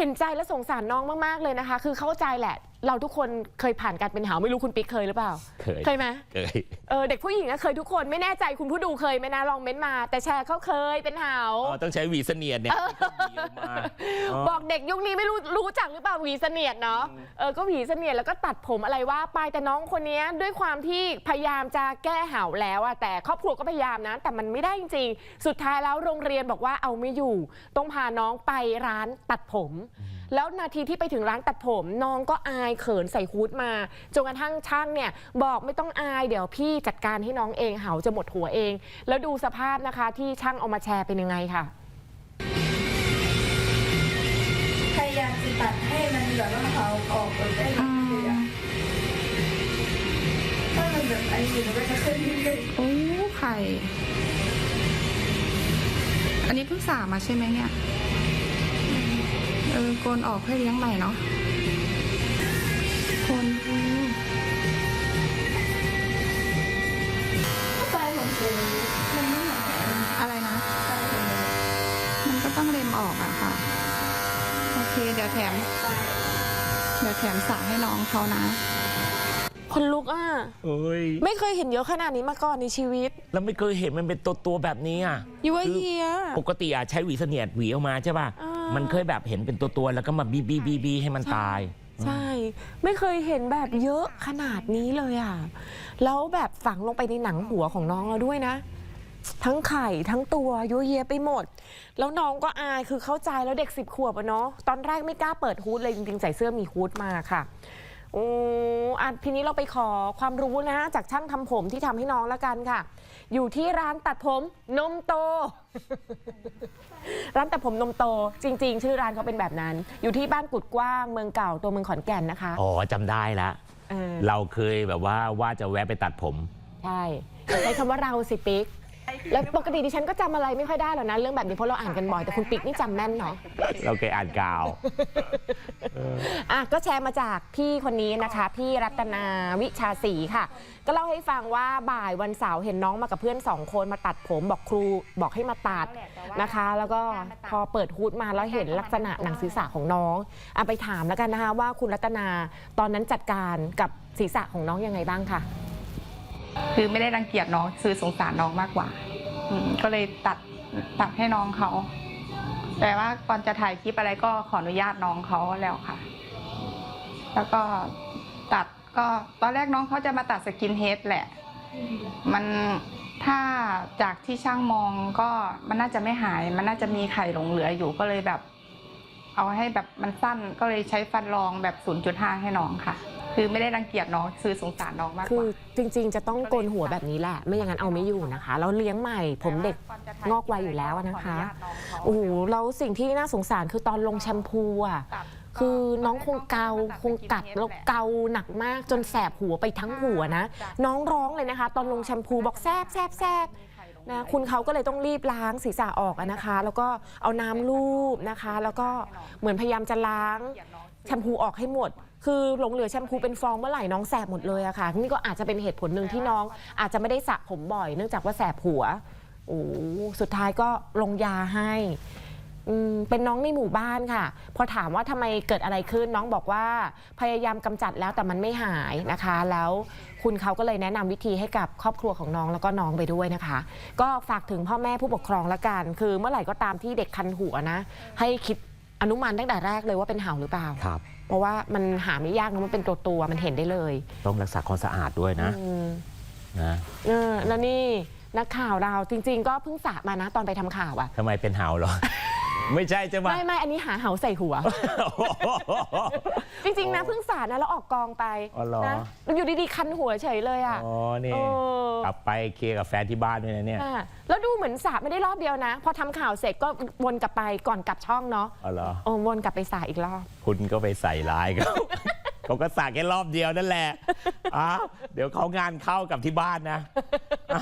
เห็นใจและสงสารน้องมากๆเลยนะคะ คือเข้าใจแหละ เราทุกคนเคยผ่านการเป็นหาวไม่รู้คุณปิ๊กเคยหรือเปล่า เคยเคยไหมเคยเออเด็กผู้หญิงอะเคยทุกคนไม่แน่ใจคุณผู้ดูเคยไหมนะลองเม้นต์มา แต่แชร์เขาเคยเป็นหาวอ๋อต้องใช้หวีเสนียดเนี่ยหวีออกมาอ๋อ บอกเด็กยุคนี้ไม่รู้รู้จักหรือเปล่าหวีเสนียดเนาะเออก็หวีเสนียดแล้วก็ตัดผมอะไรว่าไปแต่น้องคนนี้ด้วยความที่พยายามจะแก้เห่าแล้วอะแต่ครอบครัวก็พยายามนะแต่มันไม่ได้จริงๆสุดท้ายแล้วโรงเรียนบอกว่าเอาไม่อยู่ ต้องพาน้องไปร้านตัดผม แล้วนาทีที่ไปถึงร้านตัดผมน้องก็อายเขินใส่ฮูดมาจนกระทั่งช่างเนี่ยบอกไม่ต้องอายเดี๋ยวพี่จัดการให้น้องเองเห่าจะหมดหัวเอง แล้วดูสภาพนะคะที่ช่างเอามาแชร์เป็นยังไงค่ะพยายามจะตัดให้มันแบบว่าเขาออกแบบได้เลยอะถ้ามันแบบอันนี้มันก็จะขึ้นเรื่อยโอ้ไข่อันนี้เพิ่งสามาใช่ไหมเนี่ย เออโกนออกให้เลี้ยงใหม่เนาะโกนดูๆปลายของผมมันไม่เหมือนกันอะไรนะ ปลายของผมมันก็ต้องเล็มออกอะค่ะ โอเค เดี๋ยวแถม ปลายเดี๋ยวแถมสระให้น้องเขานะ คนลุกอะ เอ้ย ไม่เคยเห็นเยอะขนาดนี้มาก่อนในชีวิตแล้วไม่เคยเห็นมันเป็นตัวตัวๆแบบนี้อะอยู่ว่าคือเฮีย ปกติอะใช้หวีเสนียดหวีออกมาใช่ป่ะ อ่า มัมันเคยแบบเห็นเป็นตัวตัวๆแล้วก็มาบีบีบีบีให้มันตาย ใช่ ไม่เคยเห็นแบบเยอะขนาดนี้เลยอะ แล้วแบบฝังลงไปในหนังหัวของน้องเราด้วยนะ ทั้งไข่ทั้งตัวยัวเยียไปหมด แล้วน้องก็อายคือเข้าใจแล้วเด็กสิบขวบอะเนาะตอนแรกไม่กล้าเปิดฮูดเลยจริงๆใส่เสื้อมีฮูดมาค่ะ โอ้อะทีนี้เราไปขอความรู้นะ จากช่างทำผมที่ทำให้น้องละกันค่ะ อยู่ที่ร้านตัดผมนมโต ร้านตัดผมนมโต จริง ๆ ชื่อร้านเขาเป็นแบบนั้น อยู่ที่บ้านกุดกว้างเมืองเก่าตัวเมืองขอนแก่นนะคะอ๋อจำได้ละ เออเราเคยแบบว่าว่าจะแวะไปตัดผม ใช่ใช้คำว่าเราสิปิ๊ก แล้วปกติดิฉันก็จำอะไรไม่ค่อยได้หรอกนะ เรื่องแบบนี้เพราะเราอ่านกันบ่อยแต่คุณปิ๊กนี่จำแม่นเนาะเราเคยอ่านกาว อะก็แชร์มาจากพี่คนนี้นะคะ พี่รัตนาวิชาศรีค่ะ ก็เล่าให้ฟังว่าบ่ายวันเสาร์เห็นน้องมากับเพื่อนสองคนมาตัดผมบอกครูบอกให้มาตัดนะคะ แล้วก็พอเปิดฮูดมาแล้วเห็นลักษณะหนังศีรษะของน้องอะไปถามแล้วกันนะคะว่าคุณรัตนาตอนนั้นจัดการกับศีรษะของน้องยังไงบ้างค่ะ คือไม่ได้รังเกียจน้องคือสงสารน้องมากกว่าก็เลยตัดตัดให้น้องเขา แต่ว่าก่อนจะถ่ายคลิปอะไรก็ขออนุญาตน้องเขาแล้วค่ะ แล้วก็ตัดก็ตอนแรกน้องเขาจะมาตัดสกินเฮดแหละ มันถ้าจากที่ช่างมองก็มันน่าจะไม่หาย มันน่าจะมีไข่หลงเหลืออยู่ก็เลยแบบ เอาให้แบบมันสั้นก็เลยใช้ฟันรองแบบ 0.5 ให้น้องค่ะ คือไม่ได้รังเกียจน้องคือสงสารน้องมากกคือว่า จริงๆ จะต้องโกนหัวแบบนี้แหละ ไม่อย่างนั้นเอาไม่อยู่นะคะ แล้วเลี้ยงใหม่ ผมเด็กงอกไวอยู่แล้วอะนะคะ โอ้โหแล้วสิ่งที่น่าสงสารคือตอนลงแชมพูอะ คือน้องคงเกาคงกัดแล้วเกาหนักมากจนแสบหัวไปทั้งหัวนะ น้องร้องเลยนะคะ ตอนลงแชมพูบอกแซบแซบแซบ นะคุณเขาก็เลยต้องรีบล้างศีรษะออกอะนะคะ แล้วก็เอาน้ำลูบนะคะ แล้วก็เหมือนพยายามจะล้างแชมพูออกให้หมด คือหลงเหลือแชมพูเป็นฟองเมื่อไหร่น้องแสบหมดเลยอะค่ะนี่ก็อาจจะเป็นเหตุผลหนึ่งที่น้อง อาจจะไม่ได้สระผมบ่อยเนื่องจากว่าแสบหัวโอ้สุดท้ายก็ลงยาให้ อืมเป็นน้องในหมู่บ้านค่ะ พอถามว่าทำไมเกิดอะไรขึ้นน้องบอกว่าพยายามกำจัดแล้วแต่มันไม่หายนะคะ แล้วคุณเขาก็เลยแนะนำวิธีให้กับครอบครัวของน้องแล้วก็น้องไปด้วยนะคะ ก็ฝากถึงพ่อแม่ผู้ปกครองละกัน คือเมื่อไหร่ก็ตามที่เด็กคันหัวนะ ให้คิดอนุมานตั้งแต่แรกเลยว่าเป็นเห่าหรือเปล่า ครับ เพราะว่ามันหาไม่ยากนะมันเป็นตัวตัวๆมันเห็นได้เลยต้องรักษาความสะอาดด้วยนะอืม นะเออแล้วนี่นักข่าวเราจริง ๆ ก็เพิ่งสระมานะตอนไปทำข่าวอะทำไมเป็นหาวเหรอ ไม่ใช่ใช่ไหมไม่ไม่อันนี้หาเหาใส่หัว จริงๆนะเพิ่งสระนะแล้วออกกองไปอ๋อเหรอ นะแล้วอยู่ดีๆคันหัวเฉยเลยอะอ๋อนี่เออ กลับไปเคลียร์กับแฟนที่บ้านด้วยนะเนี่ย ค่ะแล้วดูเหมือนสระไม่ได้รอบเดียวนะ พอทำข่าวเสร็จก็วนกลับไปก่อนกลับช่องเนาะอ๋อเหรอ โอ้วนกลับไปสระอีกรอบ คุณก็ไปใส่ร้ายเขา เขาก็สักแค่รอบเดียวนั่นแหละอ้าวเดี๋ยวเขางานเข้ากับที่บ้านนะอะ